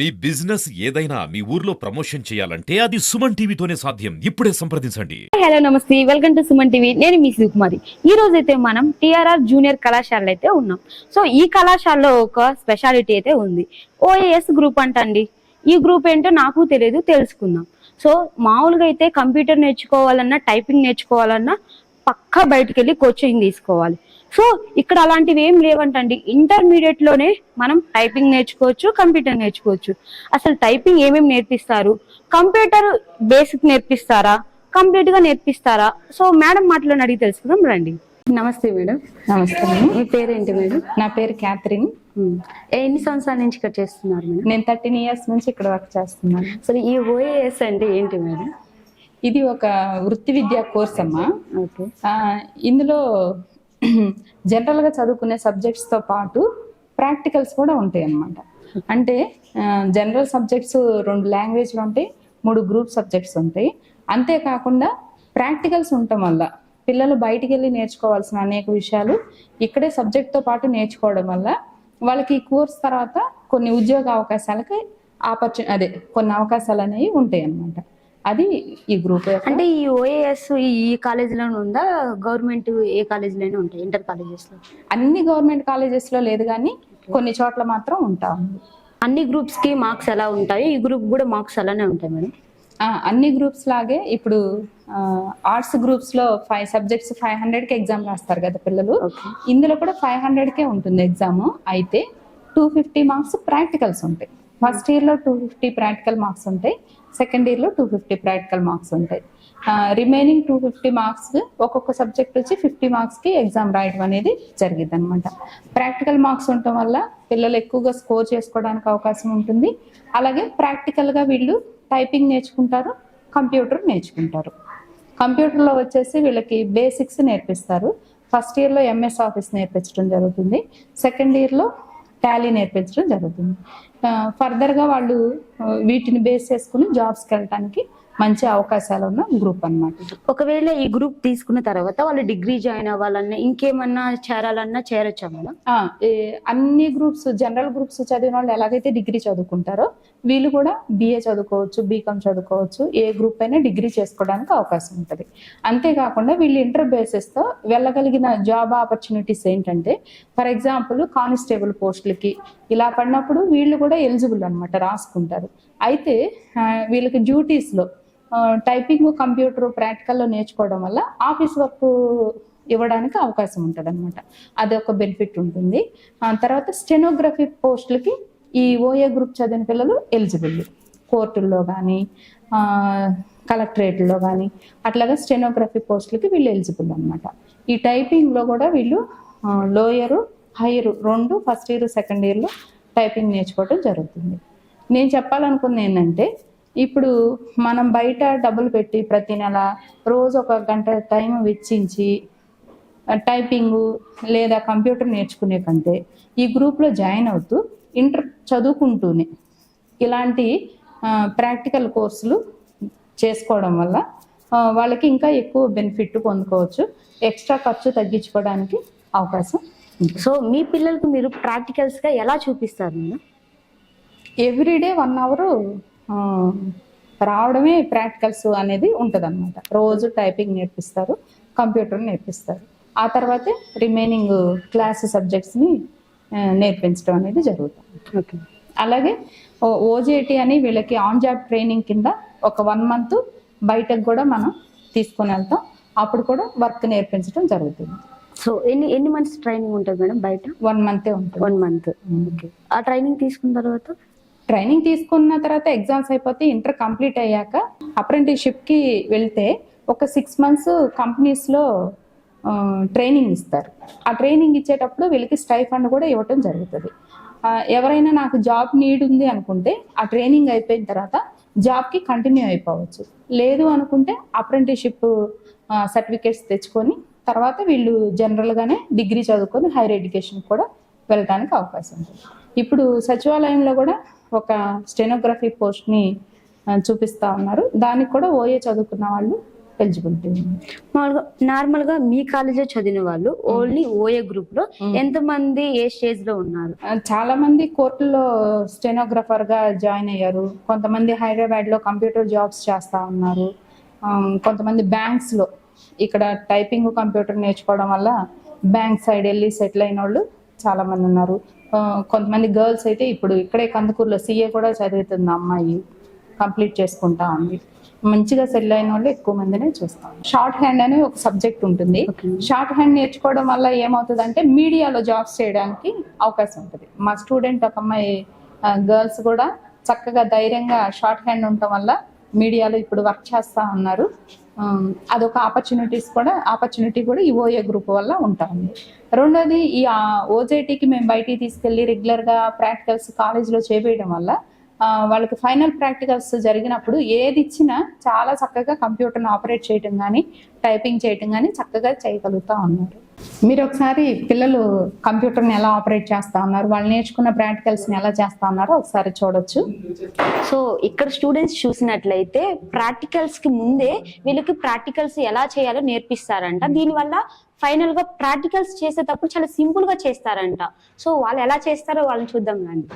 మీ business ఏదైనా మీ ఊర్లో promotion చేయాలంటే అది సుమన్ టీవీతోనే సాధ్యం. ఇప్పుడే సంప్రదించండి. Hello namaste. Welcome to Suman TV. నేను మీ శివకుమారి ఈ రోజు అయితే మనం టిఆర్ఆర్ జూనియర్ కళాశాలలో అయితే ఉన్నాం. సో ఈ కళాశాలలో ఒక స్పెషాలిటీ అయితే ఉంది. ఓఏఎస్ గ్రూప్ అంటండి. ఈ గ్రూప్ ఏంటో నాకు తెలియదు తెలుసుకుందాం. సో మామూలుగా అయితే కంప్యూటర్ నేర్చుకోవాలన్నా టైపింగ్ నేర్చుకోవాలన్నా పక్కా బయటికి వెళ్ళి కోచింగ్ తీసుకోవాలి. సో ఇక్కడ అలాంటివి ఏం లేవంటండి. ఇంటర్మీడియట్లోనే మనం టైపింగ్ నేర్చుకోవచ్చు కంప్యూటర్ నేర్చుకోవచ్చు. అసలు టైపింగ్ ఏమేమి నేర్పిస్తారు? కంప్యూటర్ బేసిక్ నేర్పిస్తారా? కంప్లీట్గా నేర్పిస్తారా? సో మేడం మాటలను అడిగి తెలుసుకుందాం రండి. నమస్తే మేడం. నమస్తే. మీ పేరేంటి మేడం? నా పేరు క్యాథరిన్. ఎన్ని సంవత్సరాల నుంచి ఇక్కడ చేస్తున్నారు మేడం? నేను థర్టీన్ ఇయర్స్ నుంచి ఇక్కడ వర్క్ చేస్తున్నాను. అసలు ఈ ఓఏఎస్ అంటే ఏంటి మేడం? ఇది ఒక వృత్తి విద్యా కోర్స్ అమ్మా. ఓకే. ఆ, ఇందులో జనరల్గా చదువుకునే సబ్జెక్ట్స్తో పాటు ప్రాక్టికల్స్ కూడా ఉంటాయి అన్నమాట అంటే జనరల్ సబ్జెక్ట్స్ రెండు లాంగ్వేజ్లు ఉంటాయి మూడు గ్రూప్ సబ్జెక్ట్స్ ఉంటాయి. అంతేకాకుండా ప్రాక్టికల్స్ ఉండటం వల్ల పిల్లలు బయటికి వెళ్ళి నేర్చుకోవాల్సిన అనేక విషయాలు ఇక్కడే సబ్జెక్ట్తో పాటు నేర్చుకోవడం వల్ల వాళ్ళకి ఈ కోర్స్ తర్వాత కొన్ని ఉద్యోగ అవకాశాలకి ఆపర్చు అదే కొన్ని అవకాశాలు అనేవి ఉంటాయి అన్నమాట అది ఈ గ్రూప్ అంటే ఈ ఓఏఎస్ ఈ కాలేజీలోనే ఉందా? గవర్నమెంట్ ఏ కాలేజీలోనే ఉంటాయి? ఇంటర్ కాలేజెస్లో అన్ని గవర్నమెంట్ కాలేజెస్లో లేదు కానీ కొన్ని చోట్ల మాత్రం ఉంటా అన్ని గ్రూప్స్కి మార్క్స్ ఎలా ఉంటాయి? ఈ గ్రూప్ కూడా మార్క్స్ అలానే ఉంటాయి మేడం. అన్ని గ్రూప్స్ లాగే ఇప్పుడు ఆర్ట్స్ గ్రూప్స్లో ఫైవ్ సబ్జెక్ట్స్ ఫైవ్ హండ్రెడ్కి ఎగ్జామ్ రాస్తారు కదా పిల్లలు. ఇందులో కూడా ఫైవ్ హండ్రెడ్ కే ఉంటుంది ఎగ్జామ్. అయితే టూ ఫిఫ్టీ మార్క్స్ ప్రాక్టికల్స్ ఉంటాయి. ఫస్ట్ ఇయర్లో టూ ఫిఫ్టీ ప్రాక్టికల్ మార్క్స్ ఉంటాయి. సెకండ్ ఇయర్లో టూ ఫిఫ్టీ ప్రాక్టికల్ మార్క్స్ ఉంటాయి. రిమైనింగ్ టూ ఫిఫ్టీ మార్క్స్ ఒక్కొక్క సబ్జెక్ట్ వచ్చి ఫిఫ్టీ మార్క్స్కి ఎగ్జామ్ రాయడం అనేది జరిగింది అనమాట ప్రాక్టికల్ మార్క్స్ ఉండటం వల్ల పిల్లలు ఎక్కువగా స్కోర్ చేసుకోవడానికి అవకాశం ఉంటుంది. అలాగే ప్రాక్టికల్గా వీళ్ళు టైపింగ్ నేర్చుకుంటారు కంప్యూటర్ నేర్చుకుంటారు. కంప్యూటర్లో వచ్చేసి వీళ్ళకి బేసిక్స్ నేర్పిస్తారు. ఫస్ట్ ఇయర్లో ఎంఎస్ ఆఫీస్ నేర్పించడం జరుగుతుంది. సెకండ్ ఇయర్లో టాలీ నేర్పించడం జరుగుతుంది. ఆ, ఫర్దర్గా వాళ్ళు వీటిని బేస్ చేసుకుని జాబ్స్కి వెళ్ళడానికి మంచి అవకాశాలు ఉన్న గ్రూప్ అన్నమాట ఇది. ఒకవేళ ఈ గ్రూప్ తీసుకున్న తర్వాత వాళ్ళు డిగ్రీ జాయిన్ అవ్వాలన్నా ఇంకేమన్నా చేరాలన్నా చేరొచ్చా మేడం? అన్ని గ్రూప్స్ జనరల్ గ్రూప్స్ చదివిన వాళ్ళు ఎలాగైతే డిగ్రీ చదువుకుంటారో వీళ్ళు కూడా బిఏ చదువుకోవచ్చు బీకామ్ చదువుకోవచ్చు ఏ గ్రూప్ అయినా డిగ్రీ చేసుకోవడానికి అవకాశం ఉంటుంది. అంతేకాకుండా వీళ్ళు ఇంటర్ బేసిస్తో వెళ్ళగలిగిన జాబ్ ఆపర్చునిటీస్ ఏంటంటే ఫర్ ఎగ్జాంపుల్ కానిస్టేబుల్ పోస్టులకి ఇలా పడినప్పుడు వీళ్ళు కూడా ఎలిజిబుల్ అనమాట రాసుకుంటారు. అయితే వీళ్ళకి డ్యూటీస్లో టైపింగ్ కంప్యూటర్ ప్రాక్టికల్లో నేర్చుకోవడం వల్ల ఆఫీస్ వర్క్ ఇవ్వడానికి అవకాశం ఉంటుంది అనమాట అది ఒక బెనిఫిట్ ఉంటుంది. తర్వాత స్టెనోగ్రఫీ పోస్టులకి ఈ ఓఏ గ్రూప్ చదివిన పిల్లలు ఎలిజిబుల్ కోర్టుల్లో కానీ కలెక్టరేట్లో కానీ అట్లాగా స్టెనోగ్రఫీ పోస్టులకి వీళ్ళు ఎలిజిబుల్ అనమాట ఈ టైపింగ్లో కూడా వీళ్ళు లోయరు హైయర్ రెండు ఫస్ట్ ఇయర్ సెకండ్ ఇయర్లో టైపింగ్ నేర్చుకోవడం జరుగుతుంది. నేను చెప్పాలనుకుంది ఏంటంటే ఇప్పుడు మనం బయట డబ్బులు పెట్టి ప్రతి నెల రోజు ఒక గంట టైం వెచ్చించి టైపింగ్ లేదా కంప్యూటర్ నేర్చుకునే కంటే ఈ గ్రూప్లో జాయిన్ అవుతూ ఇంటర్ చదువుకుంటూనే ఇలాంటి ప్రాక్టికల్ కోర్సులు చేసుకోవడం వల్ల వాళ్ళకి ఇంకా ఎక్కువ బెనిఫిట్ పొందుకోవచ్చు. ఎక్స్ట్రా ఖర్చు తగ్గించుకోవడానికి అవకాశం సో మీ పిల్లలకు మీరు ప్రాక్టికల్స్గా ఎలా చూపిస్తారు ఎవ్రీడే వన్ అవర్ రావడమే ప్రాక్టికల్స్ అనేది ఉంటుంది అనమాట రోజు టైపింగ్ నేర్పిస్తారు కంప్యూటర్ నేర్పిస్తారు. ఆ తర్వాతే రిమైనింగ్ క్లాస్ సబ్జెక్ట్స్ని నేర్పించడం అనేది జరుగుతుంది. ఓకే. అలాగే ఓజేటి అని వీళ్ళకి ఆన్ జాబ్ ట్రైనింగ్ కింద ఒక వన్ మంత్ బయటకు కూడా మనం తీసుకొని వెళ్తాం. అప్పుడు కూడా వర్క్ నేర్పించడం జరుగుతుంది. సో ఎన్ని ఎన్ని మంత్స్ ట్రైనింగ్ ఉంటుంది మేడం బయట? వన్ మంతే ఉంటుంది. One month. ఓకే. ఆ ట్రైనింగ్ తీసుకున్న తర్వాత ట్రైనింగ్ తీసుకున్న తర్వాత ఎగ్జామ్స్ అయిపోతే ఇంటర్ కంప్లీట్ అయ్యాక apprenticeship కి వెళ్తే ఒక సిక్స్ మంత్స్ కంపెనీస్లో ట్రైనింగ్ ఇస్తారు. ఆ ట్రైనింగ్ ఇచ్చేటప్పుడు వీళ్ళకి స్టైఫండ్ కూడా ఇవ్వటం జరుగుతుంది. ఎవరైనా నాకు జాబ్ నీడ్ ఉంది అనుకుంటే ఆ ట్రైనింగ్ అయిపోయిన తర్వాత జాబ్కి కంటిన్యూ అయిపోవచ్చు. లేదు అనుకుంటే అప్రెంటిస్షిప్ సర్టిఫికేట్స్ తెచ్చుకొని తర్వాత వీళ్ళు జనరల్గానే డిగ్రీ చదువుకొని హైయర్ ఎడ్యుకేషన్ కూడా వెళ్ళడానికి అవకాశం ఉంటుంది ఇప్పుడు సచివాలయంలో కూడా ఒక స్టెనోగ్రఫీ పోస్ట్ని చూపిస్తా ఉన్నారు. దానికి కూడా ఓఏ చదువుకున్న వాళ్ళు ఎలిజిబిలిటీ ఉంది. మామూలుగా నార్మల్గా మీ కాలేజీలో చదివిన వాళ్ళు ఓన్లీ ఓఏ గ్రూప్లో ఎంత మంది ఏ స్టేజ్లో ఉన్నారు? చాలా మంది కోర్టులో స్టెనోగ్రఫర్గా జాయిన్ అయ్యారు. కొంతమంది హైదరాబాద్లో కంప్యూటర్ జాబ్స్ చేస్తా ఉన్నారు. కొంతమంది బ్యాంక్స్లో ఇక్కడ టైపింగ్ కంప్యూటర్ నేర్చుకోవడం వల్ల బ్యాంక్ సైడ్ వెళ్ళి సెటిల్ అయిన వాళ్ళు చాలా మంది ఉన్నారు కొంతమంది గర్ల్స్ అయితే ఇప్పుడు ఇక్కడే కందుకూరులో సీఏ కూడా చదువుతుంది అమ్మాయి. కంప్లీట్ చేసుకుంటా ఉంది. మంచిగా సెటిల్ అయిన వాళ్ళు ఎక్కువ మందినే చూస్తాం. షార్ట్ హ్యాండ్ అనే ఒక సబ్జెక్ట్ ఉంటుంది. షార్ట్ హ్యాండ్ నేర్చుకోవడం వల్ల ఏమవుతుంది అంటే మీడియాలో జాబ్స్ చేయడానికి అవకాశం ఉంటుంది. మా స్టూడెంట్ ఒక అమ్మాయి గర్ల్స్ కూడా చక్కగా ధైర్యంగా షార్ట్ హ్యాండ్ ఉండటం వల్ల మీడియాలో ఇప్పుడు వర్క్ చేస్తా ఉన్నారు అదొక ఆపర్చునిటీస్ కూడా ఆపర్చునిటీ కూడా ఈ ఓఏ గ్రూప్ వల్ల ఉంటుంది. రెండోది ఈ ఓజేటీకి మేము బయటికి తీసుకెళ్ళి రెగ్యులర్గా ప్రాక్టికల్స్ కాలేజ్లో చేపేయడం వల్ల వాళ్ళకి ఫైనల్ ప్రాక్టికల్స్ జరిగినప్పుడు ఏది ఇచ్చినా చాలా చక్కగా కంప్యూటర్ని ఆపరేట్ చేయటం కానీ టైపింగ్ చేయటం కానీ చక్కగా చేయగలుగుతా ఉన్నారు. మీరు ఒకసారి పిల్లలు కంప్యూటర్ని ఎలా ఆపరేట్ చేస్తా ఉన్నారు? వాళ్ళు నేర్చుకున్న ప్రాక్టికల్స్ని ఎలా చేస్తా ఉన్నారో ఒకసారి చూడొచ్చు. సో ఇక్కడ స్టూడెంట్స్ చూసినట్లయితే ప్రాక్టికల్స్కి ముందే వీళ్ళకి ప్రాక్టికల్స్ ఎలా చేయాలో నేర్పిస్తారంట. దీనివల్ల ఫైనల్గా ప్రాక్టికల్స్ చేసేటప్పుడు చాలా సింపుల్గా చేస్తారంట. సో వాళ్ళు ఎలా చేస్తారో వాళ్ళని చూద్దాం రండి.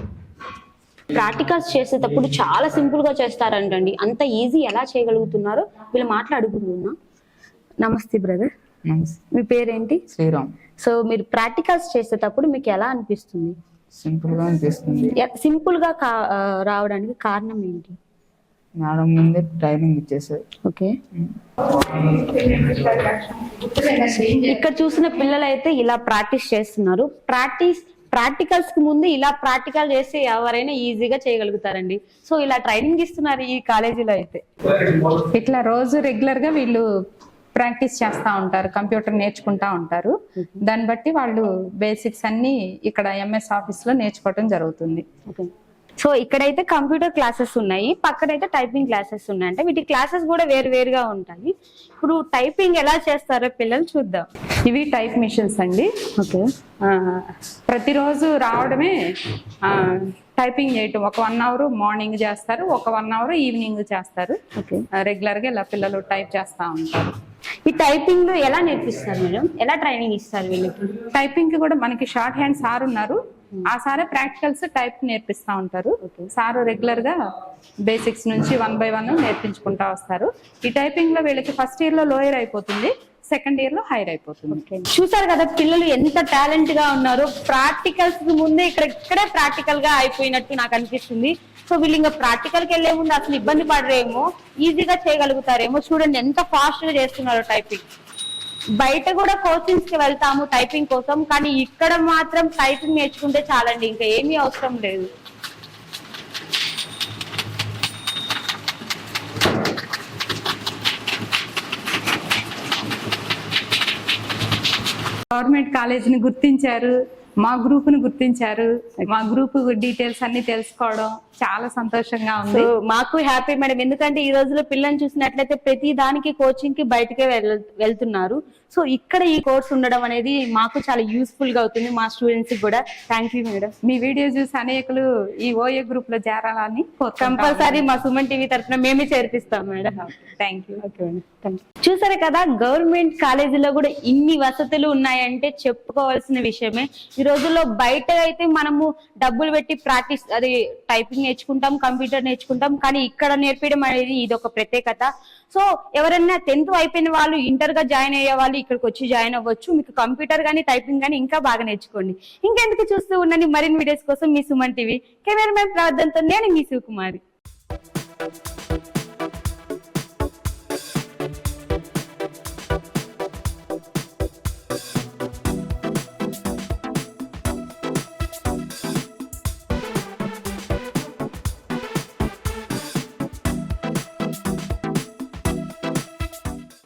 ప్రాక్టికల్స్ చేసేటప్పుడు చాలా సింపుల్గా చేస్తారంటండి. అంత ఈజీ ఎలా చేయగలుగుతున్నారో వీళ్ళు మాట్లాడుకుంటున్నా నమస్తే బ్రదర్. మీ పేరేంటి? శ్రీరామ్. సో మీరు ప్రాక్టికల్స్ చేసేటప్పుడు మీకు ఎలా అనిపిస్తుంది? సింపుల్గా అనిపిస్తుంది సింపుల్గా రావడానికి కారణం ఏంటి? మేడం ముందే ట్రైనింగ్ ఇచ్చేసారు ఓకే. ఇక్కడ చూసిన పిల్లలు అయితే ఇలా ప్రాక్టీస్ చేస్తున్నారు. ప్రాక్టీస్ ప్రాక్టికల్స్కి ముందు ఇలా ప్రాక్టికల్ చేస్తే ఎవరైనా ఈజీగా చేయగలుగుతారండి. సో ఇలా ట్రైనింగ్ ఇస్తున్నారు ఈ కాలేజీలో అయితే. ఇట్లా రోజు రెగ్యులర్గా వీళ్ళు ప్రాక్టీస్ చేస్తూ ఉంటారు కంప్యూటర్ నేర్చుకుంటా ఉంటారు. దాన్ని బట్టి వాళ్ళు బేసిక్స్ అన్ని ఇక్కడ ఎంఎస్ ఆఫీస్లో నేర్చుకోవటం జరుగుతుంది. ఓకే. సో ఇక్కడైతే కంప్యూటర్ క్లాసెస్ ఉన్నాయి పక్కనైతే టైపింగ్ క్లాసెస్ ఉన్నాయి. అంటే వీటి క్లాసెస్ కూడా వేరు వేరుగా ఉంటాయి. ఇప్పుడు టైపింగ్ ఎలా చేస్తారో పిల్లలు చూద్దాం. ఇవి టైప్ మిషన్స్ అండి. ఓకే. ప్రతిరోజు రావడమే టైపింగ్ చేయటం. ఒక వన్ అవర్ మార్నింగ్ చేస్తారు ఒక వన్ అవర్ ఈవినింగ్ చేస్తారు. ఓకే. రెగ్యులర్గా ఇలా పిల్లలు టైప్ చేస్తా ఉంటారు. ఈ టైపింగ్లో ఎలా నేర్పిస్తారు మేడం? ఎలా ట్రైనింగ్ ఇస్తారు వీళ్ళకి? టైపింగ్కి కూడా మనకి షార్ట్ హ్యాండ్ సార్ ఉన్నారు. ఆ సారే ప్రాక్టికల్స్ టైప్ నేర్పిస్తా ఉంటారు. సార్ రెగ్యులర్గా బేసిక్స్ నుంచి వన్ బై వన్ నేర్పించుకుంటా వస్తారు. ఈ టైపింగ్లో వీళ్ళకి ఫస్ట్ ఇయర్లో లోయర్ అయిపోతుంది. సెకండ్ ఇయర్లో హైర్ అయిపోతుంది. చూసారు కదా పిల్లలు ఎంత టాలెంట్గా ఉన్నారు ప్రాక్టికల్స్ ముందే ఇక్కడ ఇక్కడే ప్రాక్టికల్గా అయిపోయినట్టు నాకు అనిపిస్తుంది. సో వీళ్ళు ఇంకా ప్రాక్టికల్కి వెళ్ళే ముందు అసలు ఇబ్బంది పడరేమో ఈజీగా చేయగలుగుతారేమో చూడండి ఎంత ఫాస్ట్గా చేస్తున్నారు టైపింగ్ బయట కూడా కోచింగ్స్కి వెళ్తాము టైపింగ్ కోసం కానీ ఇక్కడ మాత్రం టైపింగ్ నేర్చుకుంటే చాలండి ఇంకా ఏమీ అవసరం లేదు. గవర్నమెంట్ కాలేజీని గుర్తించారు మా గ్రూప్ని గుర్తించారు. మా గ్రూప్ డీటెయిల్స్ అన్ని తెలుసుకోవడం చాలా సంతోషంగా ఉంది. మాకు హ్యాపీ మేడం. ఎందుకంటే ఈ రోజుల్లో పిల్లల్ని చూసినట్లయితే ప్రతి దానికి కోచింగ్కి బయటకే వెళ్- వెళ్తున్నారు. సో ఇక్కడ ఈ కోర్స్ ఉండడం అనేది మాకు చాలా యూస్ఫుల్గా అవుతుంది. మా స్టూడెంట్స్ కూడా. థ్యాంక్ యూ మేడం మీ వీడియో చూసి అనేకులు ఈ ఓఏ గ్రూప్లో చేరాలని కంపల్సరీ మా సుమన్ టీవీ తరఫున మేమే చేర్పిస్తాం మేడం థ్యాంక్ యూ చూసారు కదా గవర్నమెంట్ కాలేజీలో కూడా ఇన్ని వసతులు ఉన్నాయంటే చెప్పుకోవాల్సిన విషయమే. ఈ రోజుల్లో బయట అయితే మనము డబ్బులు పెట్టి ప్రాక్టీస్ అది టైపింగ్ నేర్చుకుంటాం కంప్యూటర్ నేర్చుకుంటాం కానీ ఇక్కడ నేర్పించడం అనేది ఇది ఒక ప్రత్యేకత. సో ఎవరైనా టెన్త్ అయిపోయిన వాళ్ళు ఇంటర్గా జాయిన్ అయ్యే వాళ్ళు ఇక్కడికి వచ్చి జాయిన్ అవ్వచ్చు. మీకు కంప్యూటర్ కానీ టైపింగ్ కానీ ఇంకా బాగా నేర్చుకోండి. ఇంకెందుకు చూస్తూ ఉండండి మరిన్ని వీడియోస్ కోసం మీ సుమన్ టీవీ. కెమెరామెన్ ప్రార్థనతో నేను మీ శివకుమారి.